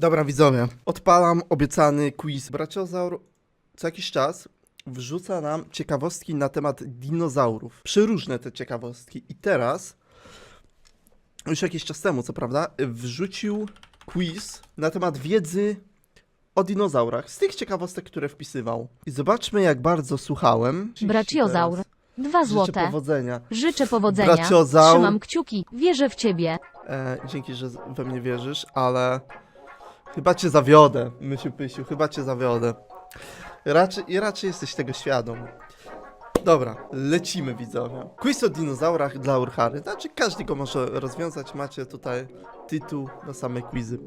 Dobra, widzowie, odpalam obiecany quiz. Braciozaur co jakiś czas wrzuca nam ciekawostki na temat dinozaurów. Przeróżne te ciekawostki. I teraz, już jakiś czas temu, co prawda, wrzucił quiz na temat wiedzy o dinozaurach. Z tych ciekawostek, które wpisywał. I zobaczmy, jak bardzo słuchałem. Braciozaur. Dwa Życzę złote. powodzenia. Życzę powodzenia. Braciozaur. Trzymam kciuki. Wierzę w ciebie. E, dzięki, że we mnie wierzysz, ale chyba cię zawiodę, Mysiu Pysiu, chyba cię zawiodę. Raczej, I raczej jesteś tego świadom. Dobra, lecimy widzowie. Quiz o dinozaurach dla Urhary. Znaczy każdy go może rozwiązać, macie tutaj tytuł na same quizy.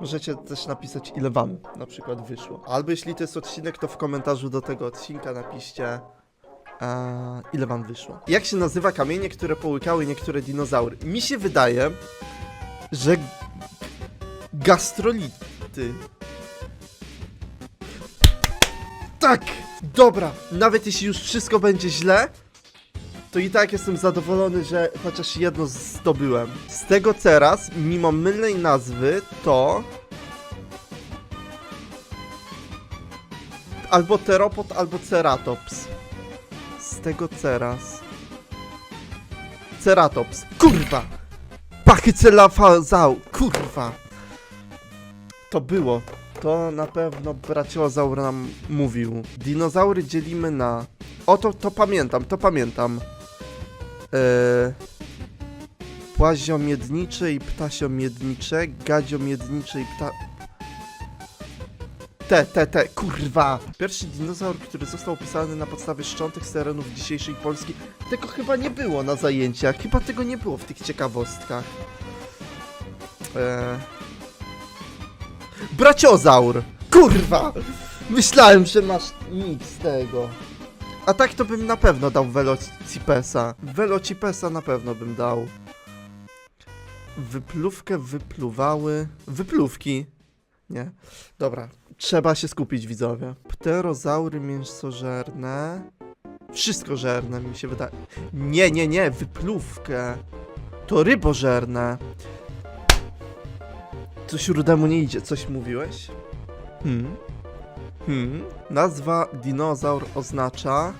Możecie też napisać ile wam na przykład wyszło. Albo jeśli to jest odcinek, to w komentarzu do tego odcinka napiszcie a, ile wam wyszło. Jak się nazywa kamienie, które połykały niektóre dinozaury? Mi się wydaje, że g- gastrolity. Tak! Dobra, nawet jeśli już wszystko będzie źle, to i tak jestem zadowolony, że chociaż jedno zdobyłem. Z tego teraz, mimo mylnej nazwy, to... Albo teropod, albo ceratops. Z tego teraz. Ceratops. Kurwa! Pachycelafazał. Kurwa! To było. To na pewno braciozaur nam mówił. Dinozaury dzielimy na... O, to, to pamiętam, to pamiętam. Eee... Płaziomiednicze i ptasiomiednicze, gadziomiednicze i pta... Te, te, te, kurwa! Pierwszy dinozaur, który został opisany na podstawie szczątek z terenów dzisiejszej Polski, tego chyba nie było na zajęciach, chyba tego nie było w tych ciekawostkach. Eee... Braciozaur! Kurwa! Myślałem, że masz nic z tego. A tak to bym na pewno dał Velocipesa. Velocipesa na pewno bym dał. Wypluwkę wypluwały... Wypluwki. Nie. Dobra. Trzeba się skupić, widzowie. Pterozaury mięsożerne. Wszystko żerne mi się wydaje. Nie, nie, nie. Wypluwkę. To rybożerne. Coś rudemu nie idzie. Coś mówiłeś? Hmm. Hmm. Nazwa dinozaur oznacza...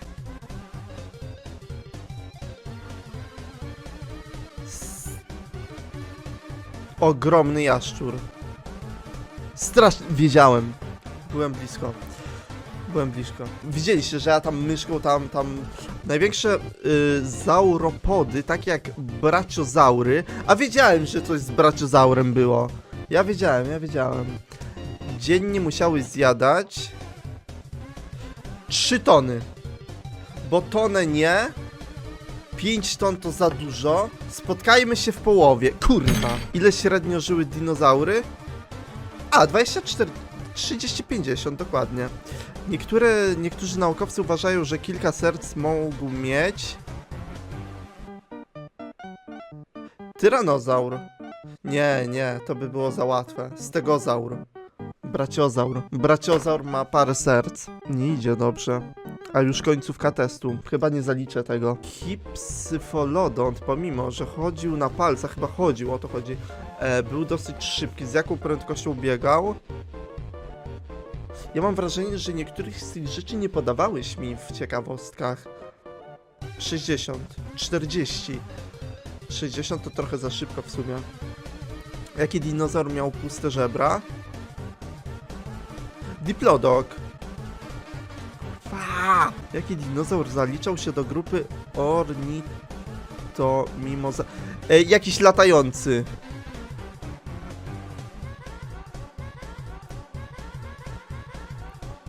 Ogromny jaszczur. Strasznie... Wiedziałem. Byłem blisko. Byłem blisko. Widzieliście, że ja tam myszką tam, tam... Największe y, zauropody, takie jak braciozaury, a wiedziałem, że coś z braciozaurem było. Ja wiedziałem, ja wiedziałem. Dziennie musiały zjadać 3 tony. Bo tonę nie. 5 ton to za dużo. Spotkajmy się w połowie. Kurwa. Ile średnio żyły dinozaury? A, 24. 30-50, dokładnie. Niektóre, niektórzy naukowcy uważają, że kilka serc mogą mieć. Tyranozaur. Nie, nie, to by było za łatwe. Stegozaur. Braciozaur. Braciozaur ma parę serc. Nie idzie dobrze. A już końcówka testu. Chyba nie zaliczę tego. Hipsyfolodont, pomimo, że chodził na palcach, chyba chodził, o to chodzi, e, był dosyć szybki. Z jaką prędkością biegał? Ja mam wrażenie, że niektórych z tych rzeczy nie podawałeś mi w ciekawostkach. 60, 40. 60 to trochę za szybko w sumie. Jaki dinozaur miał puste żebra? Diplodok. Fa! Jaki dinozaur zaliczał się do grupy ornitomimoza... E, jakiś latający.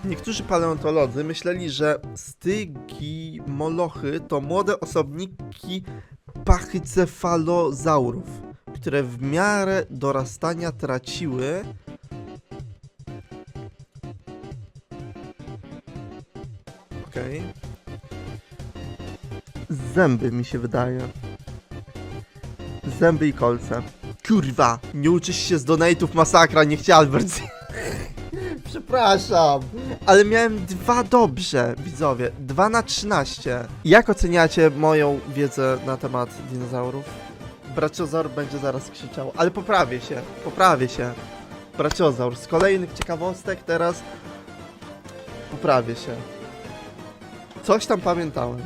Niektórzy paleontolodzy myśleli, że stygimolochy to młode osobniki pachycefalozaurów, które w miarę dorastania traciły Okej. Zęby mi się wydaje. Zęby i kolce. Kurwa, nie uczysz się z donate'ów masakra, nie chciał Albert. Przepraszam, ale miałem dwa dobrze, widzowie. Dwa na 13. Jak oceniacie moją wiedzę na temat dinozaurów? Braciozaur będzie zaraz krzyczał, ale poprawię się, poprawię się. Braciozaur. Z kolejnych ciekawostek teraz poprawię się. Coś tam pamiętałem.